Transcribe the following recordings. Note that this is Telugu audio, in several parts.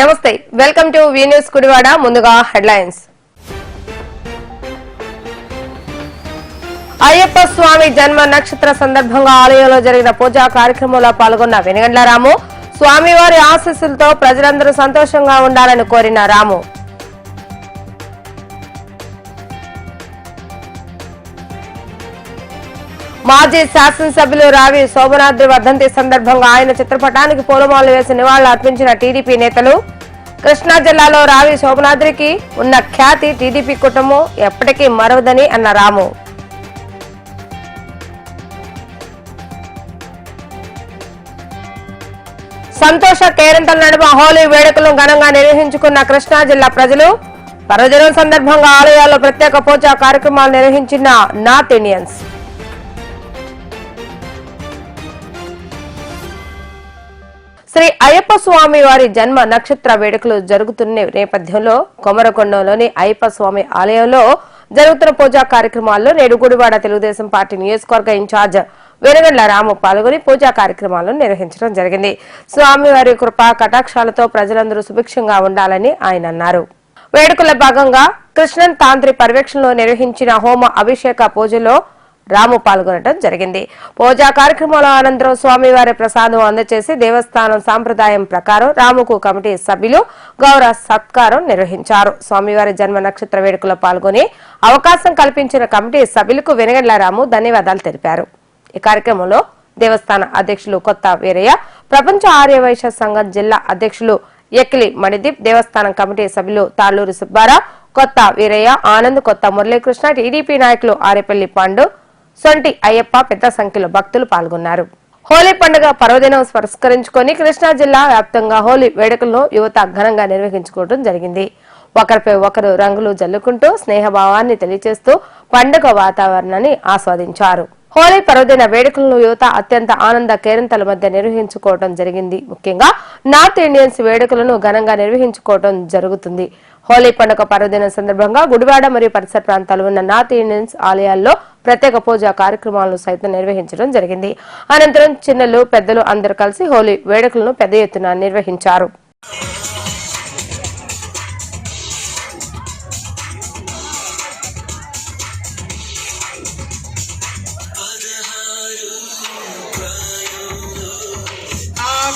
నమస్తే welcome to V news Kudivada ముందుగా హెడ్లైన్స్. అయ్యప్ప స్వామి జన్మ నక్షత్ర సందర్భంగా ఆలయంలో జరిగిన పూజా కార్యక్రమంలో పాల్గొన్న వెనుగండ్ల రాము స్వామివారి ఆశీస్సులతో ప్రజలందరూ సంతోషంగా ఉండాలని కోరిన రాము. మాజీ శాసనసభ్యులు రావి శోభనాద్రి వర్ధంతి సందర్భంగా ఆయన చిత్రపటానికి పూలమాలు వేసి నివాళులు అర్పించిన టీడీపీ నేతలు కృష్ణా జిల్లాలో రావి శోభనాద్రికి ఉన్న ఖ్యాతి టీడీపీ కుటుంబం ఎప్పటికీ మరవదని అన్న రాము. సంతోష కేరింతల నడుమ హోలీ వేడుకలను ఘనంగా నిర్వహించుకున్న కృష్ణా జిల్లా ప్రజలు పర్వదినం సందర్భంగా ఆలయాల్లో ప్రత్యేక పూజా కార్యక్రమాలు నిర్వహించిన నార్త్ ఇండియన్స్. శ్రీ అయ్యప్ప స్వామి వారి జన్మ నక్షత్ర వేడుకలు జరుగుతున్న నేపథ్యంలో కొమరకొండంలోని అయ్యప్ప స్వామి ఆలయంలో జరుగుతున్న పూజా కార్యక్రమాల్లో నేడు గుడివాడ తెలుగుదేశం పార్టీ నియోజకవర్గ ఇన్ఛార్జ్ వెనుగండ్ల రాము పాల్గొని పూజా కార్యక్రమాలను నిర్వహించడం జరిగింది. స్వామివారి కృపా కటాక్షాలతో ప్రజలందరూ సుభిక్షంగా ఉండాలని ఆయన అన్నారు. వేడుకల భాగంగా కృష్ణన్ తాంత్రి పర్యవేక్షణలో నిర్వహించిన హోమ అభిషేక పూజలో రాము పాల్గొనడం జరిగింది. పూజా కార్యక్రమాల అనంతరం స్వామివారి ప్రసాదం అందజేసి దేవస్థానం సాంప్రదాయం ప్రకారం రాముకు కమిటీ సభ్యులు గౌరవ సత్కారం నిర్వహించారు. స్వామివారి జన్మ నక్షత్ర వేడుకలో పాల్గొని అవకాశం కల్పించిన కమిటీ సభ్యులకు వెనగండ్ల రాము ధన్యవాదాలు తెలిపారు. ఈ కార్యక్రమంలో దేవస్థాన అధ్యక్షులు కొత్త వీరయ్య ప్రపంచ ఆర్యవైశ్య సంఘం జిల్లా అధ్యక్షులు ఎక్కిలి మణిదీప్ దేవస్థానం కమిటీ సభ్యులు తాళ్ళూరు సుబ్బారావు కొత్త వీరయ్య ఆనంద్ కొత్త మురళీకృష్ణ టీడీపీ నాయకులు ఆరేపల్లి పాండు సొంటి అయ్యప్ప పెద్ద సంఖ్యలో భక్తులు పాల్గొన్నారు. హోలీ పండుగ పర్వదినం పురస్కరించుకొని కృష్ణా జిల్లా వ్యాప్తంగా హోలీ వేడుకలను యువత ఘనంగా నిర్వహించుకోవడం జరిగింది. ఒకరిపై ఒకరు రంగులు జల్లుకుంటూ స్నేహభావాన్ని తెలియజేస్తూ పండుగ వాతావరణాన్ని ఆస్వాదించారు. హోలీ పర్వదిన వేడుకలను యువత అత్యంత ఆనంద కేరింతల మధ్య నిర్వహించుకోవడం జరిగింది. ముఖ్యంగా నార్త్ ఇండియన్స్ వేడుకలను ఘనంగా నిర్వహించుకోవడం జరుగుతుంది. హోలీ పండుగ పర్వదిన సందర్భంగా గుడివాడ మరియు పరిసర ప్రాంతాలు ఉన్న నార్త్ ఇండియన్స్ ఆలయాల్లో ప్రత్యేక పూజా కార్యక్రమాలను సైతం నిర్వహించడం జరిగింది. అనంతరం చిన్నలు పెద్దలు అందరూ కలిసి హోలీ వేడుకలను పెద్ద ఎత్తున నిర్వహించారు.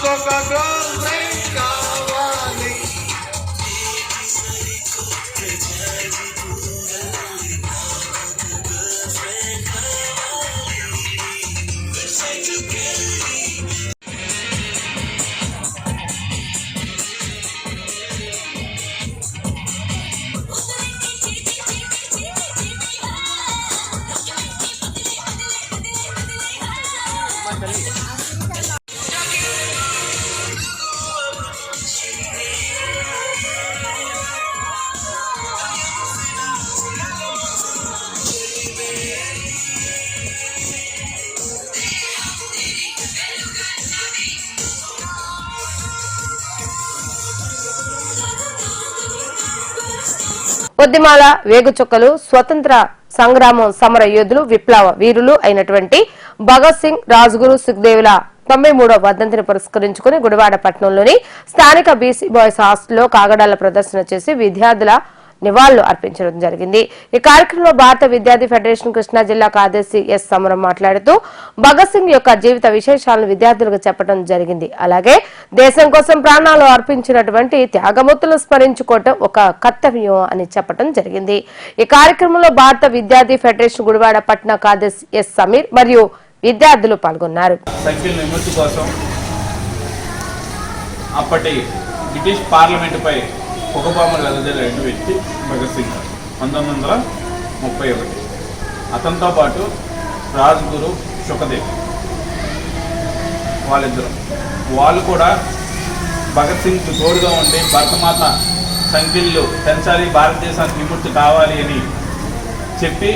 Soca Globo. పొద్దిమాల వేగుచుక్కలు స్వతంత్ర సంగ్రామం సమర యోధులు విప్లవ వీరులు అయినటువంటి భగత్ సింగ్ రాజ్గురు సుఖ్దేవుల తొంభై మూడో వర్ధంతిని పురస్కరించుకుని గుడివాడ పట్టణంలోని స్థానిక బీసీ బాయ్స్ హాస్టల్లో కాగడాల ప్రదర్శన చేసి విద్యార్థుల నివాళులు అర్పించడం జరిగింది. ఈ కార్యక్రమంలో భారత విద్యార్థి ఫెడరేషన్ కృష్ణా జిల్లా కార్యదర్శి ఎస్ సమరం మాట్లాడుతూ భగత్ సింగ్ యొక్క జీవిత విశేషాలను విద్యార్థులకు చెప్పడం జరిగింది. అలాగే దేశం కోసం ప్రాణాలు అర్పించినటువంటి త్యాగమూర్తులు స్మరించుకోవటం ఒక కర్తవ్యం అని చెప్పడం జరిగింది. ఈ కార్యక్రమంలో భారత విద్యార్థి ఫెడరేషన్ గుడివాడ పట్న కార్యదర్శి ఎస్ సమీర్ మరియు విద్యార్థులు పాల్గొన్నారు. అప్పటి బ్రిటిష్ పార్లమెంటుపై పొగబామలు రెండు వ్యక్తి భగత్ సింగ్ పంతొమ్మిది వందల ముప్పై ఒకటి. అతనితో పాటు రాజ్గురు సుఖదేవ్ వాళ్ళిద్దరు. వాళ్ళు కూడా భగత్ సింగ్ తోడుగా ఉండి భరతమాత సంఖ్యలు పెంచాలి భారతదేశానికి విముక్తి కావాలి అని చెప్పి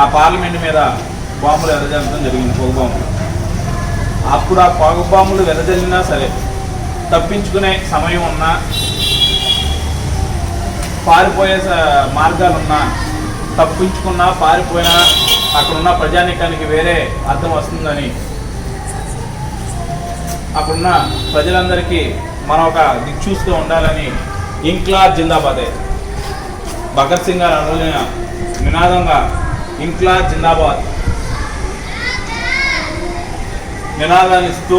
ఆ పార్లమెంట్ మీద బాంబులు ఎదజల్లడం జరిగింది. పొగ బాంబులు. అప్పుడు ఆ పొగ బాంబులు వెదజల్లినా సరే తప్పించుకునే సమయం ఉన్నా పారిపోయే మార్గాలు మార్గాలున్నా తప్పించుకున్నా పారిపోయినా అక్కడున్న ప్రజానీకానికి వేరే అర్థం వస్తుందని అక్కడున్న ప్రజలందరికీ మనం ఒక దిక్చూస్తూ ఉండాలని ఇంక్లాబ్ జిందాబాదే. భగత్ సింగ్ గారు ఆ నినాదంగా ఇంక్లాబ్ జిందాబాద్. నినాదాన్ని ఇస్తూ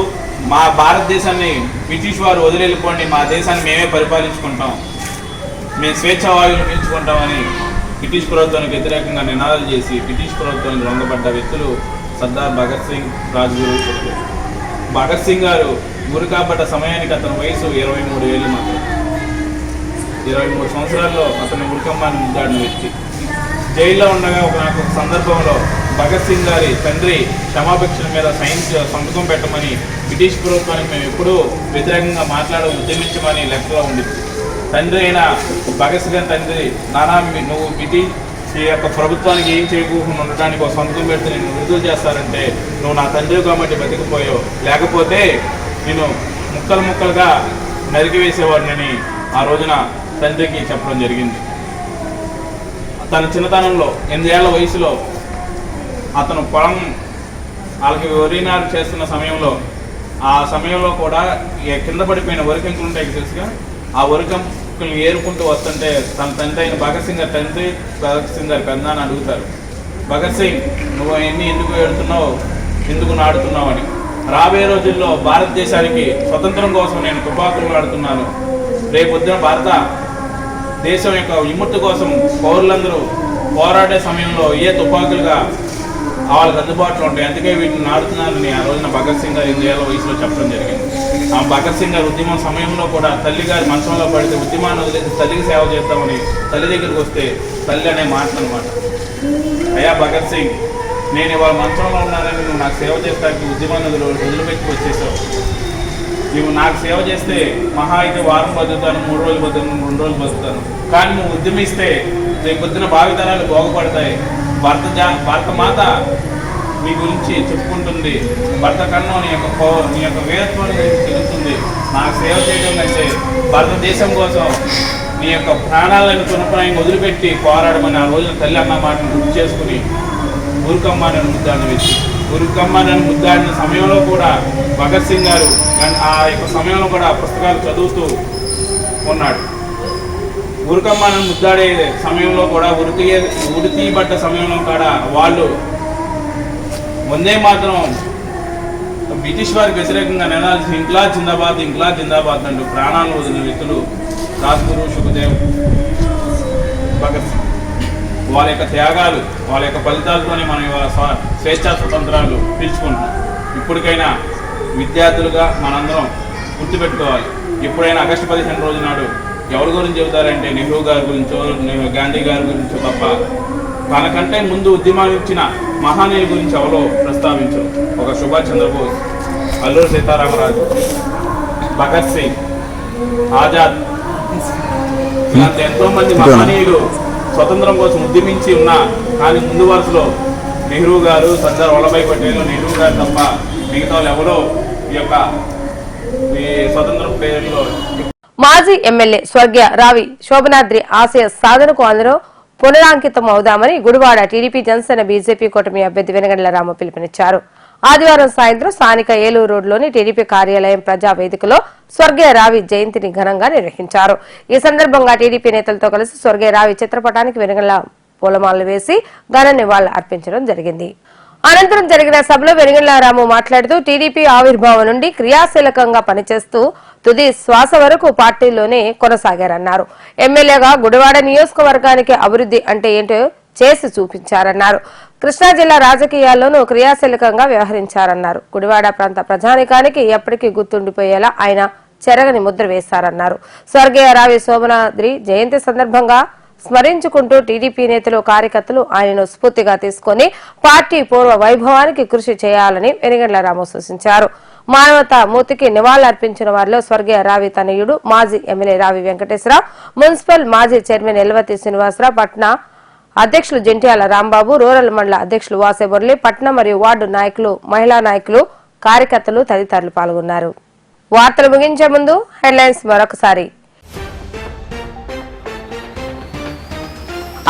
మా భారతదేశాన్ని బ్రిటిష్ వారు వదిలేళ్ళిపోండి మా దేశాన్ని మేమే పరిపాలించుకుంటాం. మేము స్వేచ్ఛ వాయువులు పీల్చుకుంటామని బ్రిటిష్ ప్రభుత్వానికి వ్యతిరేకంగా నినాదాలు చేసి బ్రిటిష్ ప్రభుత్వానికి లొంగబడ్డ వ్యక్తులు సర్దార్ భగత్ సింగ్ రాజ్గురు భగత్ సింగ్ గారు గురి కాబట్ట సమయానికి అతని వయసు ఇరవై మూడు ఏళ్ళు మాత్రం ఇరవై మూడు సంవత్సరాల్లో అతని ఉరికమ్మాన్ని ముద్దాడిన వ్యక్తి. జైల్లో ఉండగా ఒక నాకు ఒక సందర్భంలో భగత్ సింగ్ గారి తండ్రి క్షమాభిక్షల మీద సైన్స్ సంతకం పెట్టమని బ్రిటిష్ ప్రభుత్వానికి మేము ఎప్పుడూ వ్యతిరేకంగా మాట్లాడ ఉద్యమించమని లెక్కలో ఉంది తండ్రి అయిన భగత్ సింగ్ గారి తండ్రి నానా నువ్వు బ్రిటిష్ ఈ యొక్క ప్రభుత్వానికి ఏం చేయకుండా ఉండడానికి ఒక సంతకం పెడితే నేను విడుదల చేస్తారంటే నువ్వు నా తండ్రి కాబట్టి బతికిపోయావు లేకపోతే నేను ముక్కలు ముక్కలుగా నరికివేసేవాడినని ఆ రోజున తండ్రికి చెప్పడం జరిగింది. తన చిన్నతనంలో ఎనిమిదేళ్ళ వయసులో అతను పొలం వాళ్ళకి వరి నారు చేస్తున్న సమయంలో ఆ సమయంలో కూడా కింద పడిపోయిన వరికంకులు ఉంటాయి తెలుసుగా? ఆ వరికంకులు ఏరుకుంటూ వస్తుంటే తన తండ్రి అయిన భగత్ సింగ్ గారు తండ్రి భగత్ సింగ్ గారు పెద్ద అని అడుగుతారు భగత్ సింగ్ నువ్వు ఎన్ని ఎందుకు ఏడుతున్నావు? ఎందుకు నాడుతున్నావు? అని. రాబోయే రోజుల్లో భారతదేశానికి స్వతంత్రం కోసం నేను తుపాకులు ఆడుతున్నాను. రేపొద్దున భారత దేశం యొక్క విముక్తి కోసం పౌరులందరూ పోరాడే సమయంలో ఏ తుపాకులుగా వాళ్ళకి అందుబాటులో ఉంటాయి. అందుకే వీటిని నాడుతున్నారని ఆ రోజున భగత్ సింగ్ గారు ఇండియాలో వయసులో చెప్పడం జరిగింది. ఆ భగత్ సింగ్ గారు ఉద్యమం సమయంలో కూడా తల్లి గారి మంచంలో పడితే ఉద్యమాన్ని వదిలేసి తల్లికి సేవ చేద్దామని తల్లి దగ్గరికి వస్తే తల్లి అనే మాట అనమాట అయ్యా భగత్ సింగ్ నేను ఇవాళ మంచంలో ఉన్నానని నువ్వు నాకు సేవ చేస్తానికి ఉద్యమాన్ని వదిలిపెట్టి వచ్చేసావు. నువ్వు నాకు సేవ చేస్తే మహా అయితే వారం బతుకుతాను మూడు రోజులు బతుకుతాను రెండు రోజులు బతుకుతాను. కానీ నువ్వు ఉద్యమిస్తే రేపు పొద్దున భావితరాలు బాగుపడతాయి. భర్త జా భర్త మాత గురించి చెప్పుకుంటుంది. భర్త కన్నా నీ యొక్క పౌ- నీ యొక్క వీరత్వాన్ని గురించి తెలుస్తుంది. నాకు సేవ చేయడం కంటే భారతదేశం కోసం నీ యొక్క ప్రాణాలను తునపనాయం వదిలిపెట్టి పోరాడమని ఆ రోజున తల్లి అన్న మాటను గుర్తు చేసుకుని ఊరుకమ్మానని ముద్దాడిన వ్యక్తి ఊరుకమ్మానని ముద్దాడిన సమయంలో కూడా భగత్ సింగ్ గారు ఆ యొక్క సమయంలో కూడా ఆ పుస్తకాలు చదువుతూ ఉన్నాడు. ఉరకమ్మను ముద్దాడే సమయంలో కూడా ఉరికి ఉరి తీయబడ్డ సమయంలో కూడా వాళ్ళు ముందే మాత్రం బ్రిటిష్ వారికి వ్యతిరేకంగా నినాల్సి ఇంక్లా జిందాబాద్ ఇంక్లా జిందాబాద్ అంటూ ప్రాణాలు వదిలిన వ్యక్తులు రాజ్గురు సుఖదేవ్ భగత్ సింగ్. వాళ్ళ యొక్క త్యాగాలు వాళ్ళ యొక్క ఫలితాలతోనే మనం ఇవాళ స్వ- స్వేచ్ఛా స్వతంత్రాలు పీల్చుకుంటున్నాం. ఇప్పటికైనా విద్యార్థులుగా మనందరం గుర్తుపెట్టుకోవాలి. ఎప్పుడైనా ఆగస్టు పదిహేను రోజు నాడు ఎవరి గురించి చెబుతారంటే నెహ్రూ గారి గురించో గాంధీ గారి గురించో తప్ప మనకంటే ముందు ఉద్యమాలు ఇచ్చిన మహానీయుల గురించి ఎవరో ప్రస్తావించరు. ఒక సుభాష్ చంద్రబోస్ అల్లూరి సీతారామరాజు భగత్ సింగ్ ఆజాద్. ఇలాంటి ఎంతో మంది మహనీయులు స్వతంత్రం కోసం ఉద్యమించి ఉన్నా కానీ ముందు వరుసలో నెహ్రూ గారు సర్దార్ వల్లభాయ్ పటేల్ నెహ్రూ గారు తప్ప మిగతా వాళ్ళు ఎవరో ఈ యొక్క ఈ స్వతంత్రం పేరులో మాజీ ఎమ్మెల్యే స్వర్గీయ రావి శోభనాద్రి ఆశయ సాధనకు అందరూ పునరాంకితం అవుదామని గుడివాడ టీడీపీ జనసేన బీజేపీ కూటమి అభ్యర్థి వెనగండ్ల రామ పిలుపునిచ్చారు. ఆదివారం సాయంత్రం స్థానిక ఏలూరు రోడ్లోని టీడీపీ కార్యాలయం ప్రజా వేదికలో స్వర్గీయ రావి జయంతిని ఘనంగా నిర్వహించారు. ఈ సందర్భంగా టీడీపీ నేతలతో కలిసి స్వర్గీయ రావి చిత్రపటానికి వెనగండ్ల పూలమాలలు వేసి ఘన నివాళులు అర్పించడం జరిగింది. అనంతరం జరిగిన సభలో వెనుగళ్ళారాము మాట్లాడుతూ టీడీపీ ఆవిర్భావం నుండి క్రియాశీలకంగా పనిచేస్తూ తుది శ్వాస వరకు పార్టీలోనే కొనసాగారన్నారు. ఎమ్మెల్యేగా గుడివాడ నియోజకవర్గానికి అభివృద్ధి అంటే ఏంటో చేసి చూపించారన్నారు. కృష్ణా జిల్లా రాజకీయాల్లోనూ క్రియాశీలకంగా వ్యవహరించారన్నారు. గుడివాడ ప్రాంత ప్రజానికానికి ఎప్పటికీ గుర్తుండిపోయేలా ఆయన చెరగని ముద్ర వేశారన్నారు. స్వర్గీయ రావి సోమనాద్రి జయంతి సందర్భంగా స్మరించుకుంటూ టీడీపీ నేతలు కార్యకర్తలు ఆయనను స్ఫూర్తిగా తీసుకొని పార్టీ పూర్వ వైభవానికి కృషి చేయాలని వెనుగండ్ల రాము సూచించారు. మానవతా మూర్తికి నివాళులర్పించిన వారిలో స్వర్గీయ రావి తనయుడు మాజీ ఎమ్మెల్యే రావి వెంకటేశ్వరరావు మున్సిపల్ మాజీ చైర్మన్ ఎల్వతి శ్రీనివాసరావు పట్నా అధ్యక్షులు జంట్యాల రాంబాబు రూరల్ మండల అధ్యక్షులు వాసే మురళి పట్నం మరియు వార్డు నాయకులు మహిళా నాయకులు కార్యకర్తలు తదితరులు పాల్గొన్నారు. వార్తలు ముగించే ముందు హెడ్లైన్స్ మరొకసారి.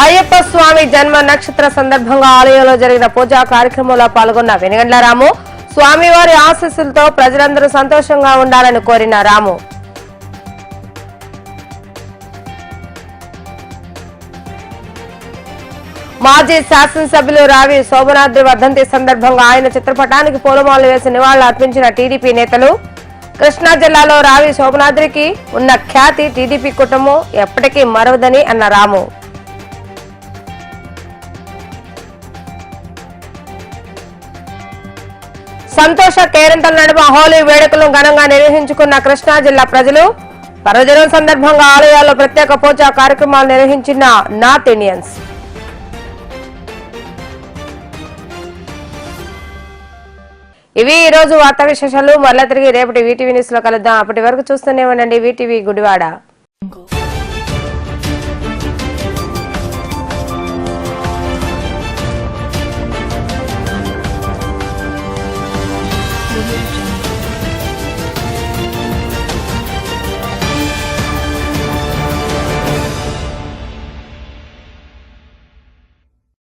అయ్యప్ప స్వామి జన్మ నక్షత్ర సందర్భంగా ఆలయంలో జరిగిన పూజా కార్యక్రమంలో పాల్గొన్న వెనుగండ్ల రాము స్వామివారి ఆశీస్సులతో ప్రజలందరూ సంతోషంగా ఉండాలని కోరిన రాము. మాజీ శాసనసభ్యులు రావి శోభనాద్రి వర్ధంతి సందర్భంగా ఆయన చిత్రపటానికి పూలమాలు వేసి నివాళులు అర్పించిన టీడీపీ నేతలు కృష్ణా జిల్లాలో రావి శోభనాద్రికి ఉన్న ఖ్యాతి టీడీపీ కుటుంబం ఎప్పటికీ మరవదని అన్న రాము. సంతోష కేరింతల నడుమ హోలీ వేడుకలను ఘనంగా నిర్వహించుకున్న కృష్ణా జిల్లా ప్రజలు పర్వదినం సందర్భంగా ఆలయాల్లో ప్రత్యేక పూజా కార్యక్రమాలు నిర్వహించిన నార్త్ ఇండియన్స్. ఇవి ఈ రోజు వార్తా విశేషాలు. మళ్ళా తిరిగి రేపటి వీటీవీ న్యూస్లో కలుద్దాం. అప్పటి వరకు చూస్తూనే ఉండండి. వీటీవీ గుడివాడ.